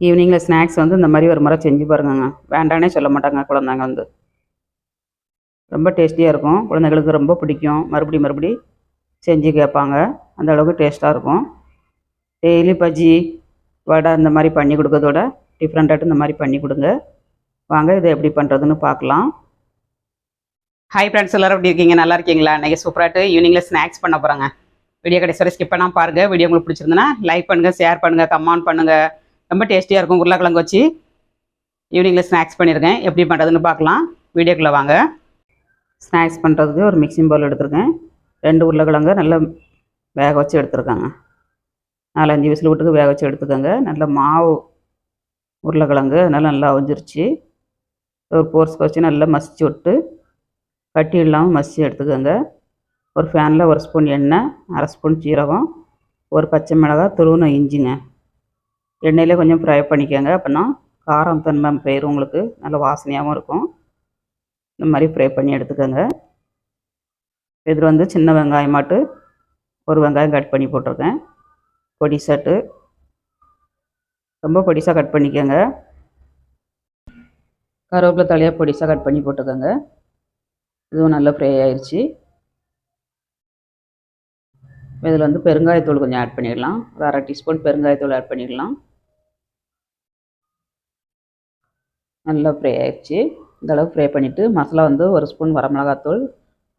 ஈவினிங்கில் ஸ்நாக்ஸ் வந்து இந்த மாதிரி ஒரு முறை செஞ்சு பாருங்கங்க. வேண்டானே சொல்ல மாட்டாங்க குழந்தைங்க வந்து. ரொம்ப டேஸ்டியாக இருக்கும். குழந்தைங்களுக்கு ரொம்ப பிடிக்கும். மறுபடி மறுபடி செஞ்சு கேட்பாங்க. அந்த அளவுக்கு டேஸ்ட்டாக இருக்கும். டெய்லி பஜ்ஜி வடை இந்த மாதிரி பண்ணி கொடுக்கறதோட டிஃப்ரெண்ட்டாக இந்த மாதிரி பண்ணி கொடுங்க. வாங்க இதை எப்படி பண்ணுறதுன்னு பார்க்கலாம். ஹாய் ஃப்ரெண்ட்ஸ் எல்லோரும் எப்படி இருக்கீங்க? நல்லா இருக்கீங்களா? இன்றைக்கி சூப்பராகிட்டு ஈவினிங்கில் ஸ்நாக்ஸ் பண்ண போகிறாங்க வீடியோ கடைசி வரை ஸ்கிப் பண்ணால் பாருங்கள் வீடியோ உங்களுக்கு பிடிச்சிருந்துன்னா லைக் பண்ணுங்கள் ஷேர் பண்ணுங்கள் கமெண்ட் பண்ணுங்கள் ரொம்ப டேஸ்டியாக இருக்கும் உருளைக்கிழங்கு வச்சு. ஈவினிங்கில் ஸ்நாக்ஸ் பண்ணியிருக்கேன் எப்படி பண்ணுறதுன்னு பார்க்கலாம். வீடியோக்குள்ளே வாங்க. ஸ்நாக்ஸ் பண்ணுறதுக்கு ஒரு மிக்சிங் பவுல் எடுத்திருக்கேன். ரெண்டு உருளைக்கிழங்கு நல்லா வேக வச்சு எடுத்துருக்காங்க. நாலஞ்சு விசில் விட்டுக்கு வேக வச்சு எடுத்துக்கோங்க. நல்ல மாவு உருளைக்கிழங்கு அதனால் நல்லா அவிஞ்சிருச்சு ஒரு போர்ஸ் வச்சு நல்லா மசிச்சு விட்டு கட்டி இல்லாமல் மசிச்சு எடுத்துக்கோங்க. ஒரு ஃபேனில் ஒரு ஸ்பூன் எண்ணெய் அரை ஸ்பூன் சீரகம் ஒரு பச்சை மிளகாய் துருவின இஞ்சிங்க. எண்ணெயில் கொஞ்சம் ஃப்ரை பண்ணிக்கோங்க. அப்படின்னா காரம் தன்மை போயிடும் உங்களுக்கு நல்ல வாசனையாகவும் இருக்கும். இந்த மாதிரி ஃப்ரை பண்ணி எடுத்துக்கோங்க. இதில் வந்து சின்ன வெங்காயம் மாட்டு ஒரு வெங்காயம் கட் பண்ணி போட்டிருக்கேன். பொடிசாட்டு ரொம்ப பொடிசாக கட் பண்ணிக்கோங்க. கருவேப்பிலை தலையாக பொடிசாக கட் பண்ணி போட்டுக்கோங்க. இதுவும் நல்லா ஃப்ரை ஆயிடுச்சு இதில் வந்து பெருங்காயத்தூள் கொஞ்சம் ஆட் பண்ணிடலாம். ஒரு அரை டீஸ்பூன் பெருங்காயத்தூள் ஆட் பண்ணிடலாம். நல்லா ஃப்ரை ஆகிடுச்சு இந்தளவு ஃப்ரை பண்ணிவிட்டு மசாலா வந்து ஒரு ஸ்பூன் வரமிளகாத்தூள்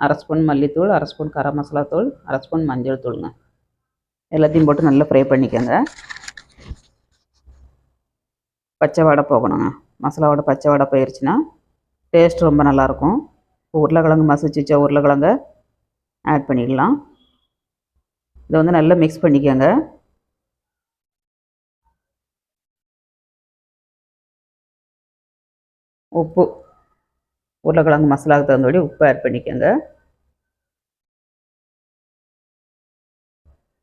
அரை ஸ்பூன் மல்லித்தூள் அரை ஸ்பூன் கரம் மசாலா தூள் அரை ஸ்பூன் மஞ்சள் தூளுங்க. எல்லாத்தையும் போட்டு நல்லா ஃப்ரை பண்ணிக்கோங்க. பச்சை வடை போகணுங்க. மசாலாவோட பச்சை வடை போயிடுச்சுன்னா டேஸ்ட் ரொம்ப நல்லாயிருக்கும். உருளைக்கிழங்கு மசிச்சு வச்ச உருளைக்கிழங்க ஆட் பண்ணிக்கலாம். இதை வந்து நல்லா மிக்ஸ் பண்ணிக்கோங்க. உப்பு உருளைக்கிழங்கு மசாலாவுக்கு தகுந்தபடி உப்பு ஆட் பண்ணிக்கோங்க.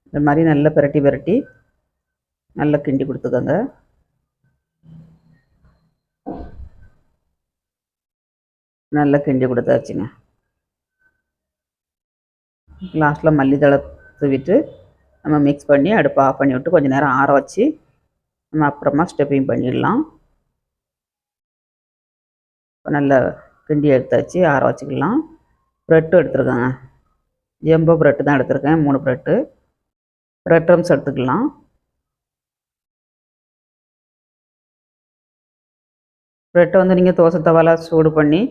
இந்த மாதிரி நல்லா பிரட்டி பிரட்டி நல்லா கிண்டி கொடுத்துக்கோங்க. நல்லா கிண்டி கொடுத்தாச்சுங்க. லாஸ்ட்டில் மல்லித்தழை தூவிட்டு நம்ம மிக்ஸ் பண்ணி அடுப்பை ஆஃப் பண்ணி விட்டு கொஞ்சம் நேரம் ஆற வச்சு நம்ம அப்புறமா ஸ்டெப்பிங் பண்ணிடலாம். இப்போ நல்லா கிண்டி எடுத்தாச்சு ஆற வச்சுக்கலாம். ப்ரெட்டும் எடுத்துருக்கேங்க. ஜெம்போ ப்ரெட்டு தான் எடுத்திருக்கேன் மூணு ப்ரெட்டு. ப்ரெட் ரம்ஸ் எடுத்துக்கலாம். ப்ரெட்டை வந்து நீங்கள் தோசை தவால சூடு பண்ணி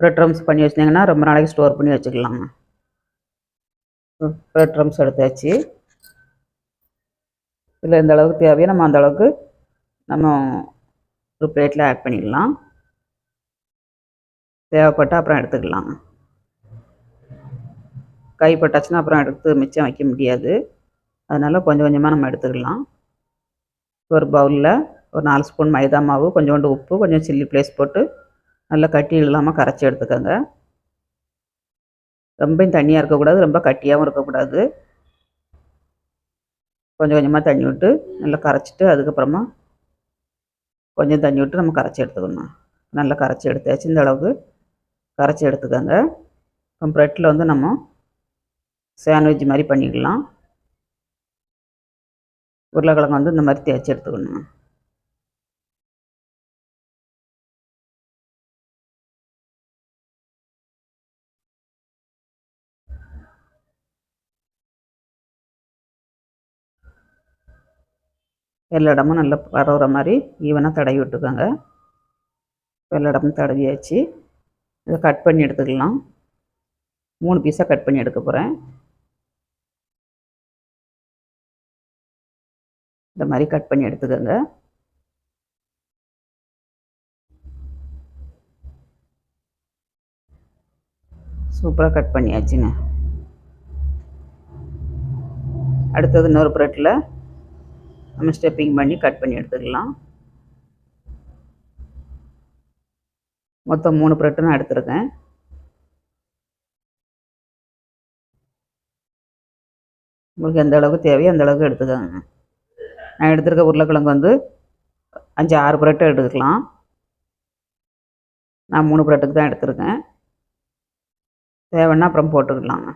ப்ரெட் ரம்ஸ் பண்ணி வச்சிங்கன்னா ரொம்ப நாளைக்கு ஸ்டோர் பண்ணி வச்சுக்கலாங்க. ப்ரெட் ரம்ஸ் எடுத்தாச்சு. இதில் எந்த அளவுக்கு தேவையோ நம்ம அந்த அளவுக்கு நம்ம ஒரு பிளேட்டில் ஆட் பண்ணிடலாம் தேவைப்பட்டால் அப்புறம் எடுத்துக்கலாம் கைப்பட்டாச்சுன்னா அப்புறம் எடுத்து மிச்சம் வைக்க முடியாது. அதனால் கொஞ்சம் கொஞ்சமாக நம்ம எடுத்துக்கலாம். ஒரு பவுலில் ஒரு நாலு ஸ்பூன் மைதா மாவு கொஞ்சோண்டு உப்பு கொஞ்சம் சில்லி ப்ளேஸ் போட்டு நல்லா கட்டி இல்லாமல் கரைச்சி எடுத்துக்கோங்க. ரொம்பவும் தண்ணியாக இருக்கக்கூடாது ரொம்ப கட்டியாகவும் இருக்கக்கூடாது. கொஞ்சம் கொஞ்சமாக தண்ணி விட்டு நல்லா கரைச்சிட்டு அதுக்கப்புறமா கொஞ்சம் தண்ணி விட்டு நம்ம கரைச்சி எடுத்துக்கணும். நல்லா கரைச்சி எடுத்தாச்சு இந்த அளவுக்கு. கரைச்சி எடுத்துக்கோங்க. இப்போ ப்ரெட்டில் வந்து நம்ம சாண்ட்விச் மாதிரி பண்ணிக்கலாம். உருளைக்கிழங்கு வந்து இந்த மாதிரி தேய்ச்சி எடுத்துக்கணும். எல்லா இடமும் நல்லா பரவுற மாதிரி ஈவனாக தடவி விட்டுக்கோங்க. எல்லா இடமும் தடவியாச்சு. இதை கட் பண்ணி எடுத்துக்கலாம். மூணு பீஸாக கட் பண்ணி எடுக்க போகிறேன் இந்த மாதிரி கட் பண்ணி எடுத்துக்கோங்க. சூப்பராக கட் பண்ணியாச்சுங்க. அடுத்தது இன்னொரு ப்ரெட்டில் நம்ம ஸ்டெப்பிங் பண்ணி கட் பண்ணி எடுத்துக்கலாம். மொத்தம் மூணு ப்ரெட்டு நான் எடுத்துருக்கேன். உங்களுக்கு எந்த அளவுக்கு தேவையோ அந்த அளவுக்கு எடுத்துக்கோங்க. நான் எடுத்திருக்க உருளைக்கிழங்கு வந்து அஞ்சு ஆறு ப்ரெட்டு எடுத்துக்கலாம். நான் மூணு ப்ரெட்டுக்கு தான் எடுத்திருக்கேன். தேவைன்னா அப்புறம் போட்டுக்கலாங்க.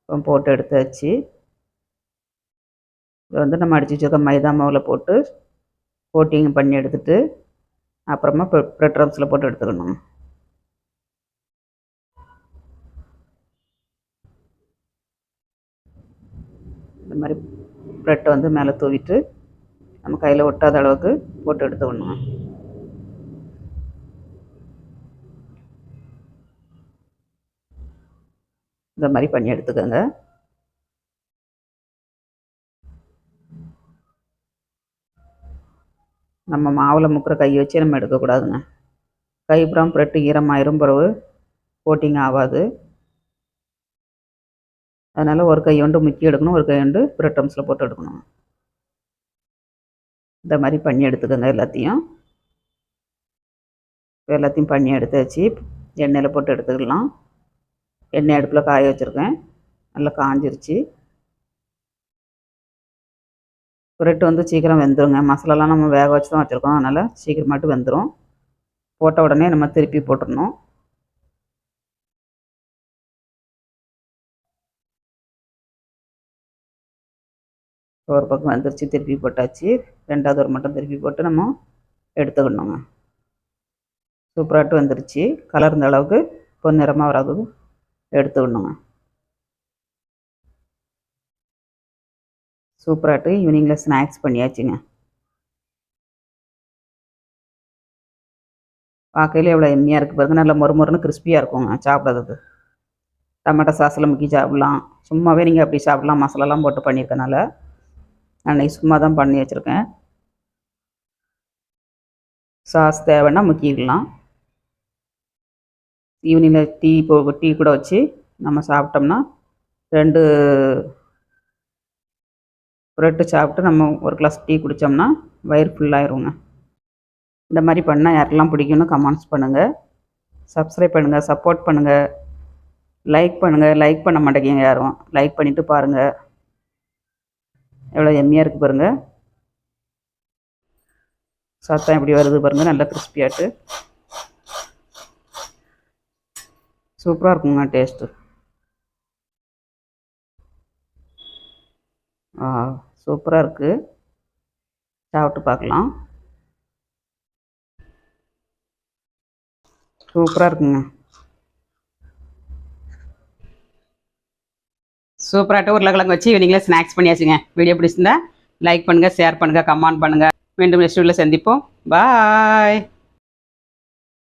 அப்புறம் போட்டு எடுத்தாச்சு இதை வந்து நம்ம அடித்து வச்சுருக்க மைதா மாவில் போட்டு கோட்டிங் பண்ணி எடுத்துகிட்டு அப்புறமா ப்ரெட் க்ரம்ஸில் போட்டு எடுத்துக்கணும். இந்த மாதிரி ப்ரெட்டை வந்து மேலே தூவிட்டு நம்ம கையில் ஒட்டாத அளவுக்கு போட்டு எடுத்துக்கணும். இந்த மாதிரி பண்ணி எடுத்துக்கோங்க. நம்ம மாவில் முக்கிற கையை வச்சு நம்ம எடுக்கக்கூடாதுங்க. கை அப்புறம் ப்ரெட்டு ஈரமாயிரும் பிறகு கோட்டிங் ஆகாது. அதனால் ஒரு கை வந்து முக்கி எடுக்கணும் ஒரு கை வந்து ப்ரெட் போட்டு எடுக்கணும் இந்த மாதிரி பண்ணி எடுத்துக்கோங்க எல்லாத்தையும். எல்லாத்தையும் பண்ணி எடுத்தாச்சு. எண்ணெயில் போட்டு எடுத்துக்கலாம். எண்ணெய் அடுப்பில் காய வச்சுருக்கேன். நல்லா காஞ்சிருச்சு. ப்ரெட் வந்து சீக்கிரம் வெந்துருங்க. மசாலாலாம் நம்ம வேக வச்சு தான் வச்சுருக்கோம். அதனால் சீக்கிரமாட்டு வெந்துடும் போட்ட உடனே நம்ம திருப்பி போட்டுடணும். ஒரு பக்கம் வந்துருச்சு திருப்பி போட்டாச்சு. ரெண்டாவது ஒரு மட்டும் திருப்பி போட்டு நம்ம எடுத்துக்கணுங்க. சூப்பராட்டு வந்துருச்சு. கலர் இந்த அளவுக்கு பொன்னிறமாக வர அளவுக்கு எடுத்துக்கணுங்க. சூப்பராட்டு. ஈவினிங்கில் ஸ்நாக்ஸ் பண்ணியாச்சுங்க. பார்க்கையில் எவ்வளோ எம்மியாக இருக்குது பாருங்க. நல்லா மொறுமொறுன்னு கிறிஸ்பியாக இருக்குங்க சாப்பிட்றதுக்கு. டமாட்டோ சாஸில் முக்கி சாப்பிட்லாம். சும்மாவே நீங்கள் அப்படி சாப்பிட்லாம். மசாலாலாம் போட்டு பண்ணியிருக்கனால. அன்றைக்கி சும்மா தான் பண்ணி வச்சுருக்கேன். சாஸ் தேவைன்னா முக்கிக்கலாம். ஈவினிங்கில் டீ போ டீ கூட வச்சு நம்ம சாப்பிட்டோம்னா ரெண்டு புரட்டு சாப்பிட்டு நம்ம ஒரு கிளாஸ் டீ குடித்தோம்னா வயிறு ஃபுல்லாகிருங்க இந்த மாதிரி பண்ணால் யாருக்கெல்லாம் பிடிக்கும்னு கமெண்ட்ஸ் பண்ணுங்கள் சப்ஸ்கிரைப் பண்ணுங்கள் சப்போர்ட் பண்ணுங்கள் லைக் பண்ணுங்கள் லைக் பண்ண மாட்டேங்கிங்க யாரும். லைக் பண்ணிவிட்டு பாருங்கள் எவ்வளோ எம்மியாக இருக்குது பாருங்கள் சத்தம் எப்படி வருது பாருங்கள் நல்லா கிறிஸ்பியாட்டு சூப்பராக இருக்குங்க டேஸ்ட்டு சூப்பராக இருக்குது சாப்பிட்டு பார்க்கலாம். சூப்பராக இருக்குங்க. சூப்பராகிட்ட உருளைக்கிழங்கு வச்சு ஈவினிங்கில் ஸ்நாக்ஸ் பண்ணியாச்சுங்க. வீடியோ பிடிச்சிருந்தா லைக் பண்ணுங்கள் ஷேர் பண்ணுங்கள் கமெண்ட் பண்ணுங்கள் மீண்டும் நெக்ஸ்ட் வீடியோவில் சந்திப்போம். பாய்